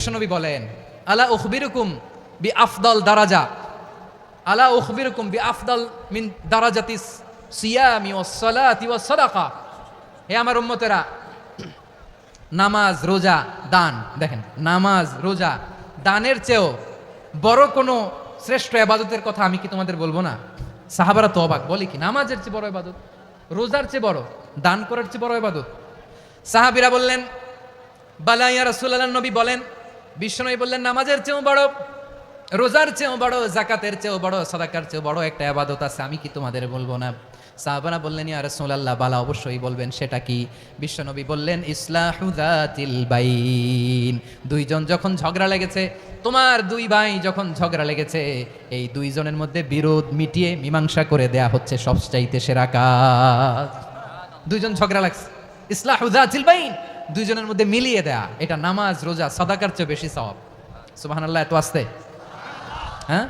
বিশ্বনবী বলেন, আলা উখবিরুকুম বি আফদল দারাজা। আলা উখবিরুকুম বি আফদল মিন দারাজাতি সিয়ামি ওয়াস সালাতি ও সাদাকা। হে আমার উম্মতেরা, নামাজ, রোজা, দান, দেখেন, নামাজ, রোজা, দানের চেয়েও বড় কোনো শ্রেষ্ঠ এবাদতের কথা আমি কি তোমাদের বলব না? সাহাবারা তো অবাক বলে কি, নামাজের চেয়ে বড় এবাদত, রোজার চেয়ে বড়, দান করার চেয়ে বড় এবাদত। সাহাবিরা বললেন বালাইয়া রাসূলুল্লাহ, নবী বলেন বিশ্বনবী বললেন, নামাজের চেয়েও বড়, রোজার চেয়েও বড় জাকাতের চেয়েও বড়, সাদাকার চেয়েও বড় একটা আবাদত আছে, আমি কি তোমাদের বলব না? সাহাবারা বললেন, ইয়া রাসূলুল্লাহ, বালা অবশ্যই বলবেন, সেটা কি? বিশ্বনবী বললেন, ইসলাহু যাতিল বাইন, দুইজন যখন ঝগড়া লেগেছে, তোমার দুই ভাই যখন ঝগড়া লেগেছে, এই দুইজনের মধ্যে বিরোধ মিটিয়ে মীমাংসা করে দেয়া হচ্ছে সবচাইতে সেরা কাজ। দুইজন ঝগড়া লাগছে, ইসলাহু যাতিল বাইন দুইজনের মধ্যে মিলিয়ে দেয়া। এটা নামাজ, রোজা, সাদাকার চেয়ে বেশি সওয়াব। সুবহানাল্লাহ, এত আসতে? হ্যাঁ?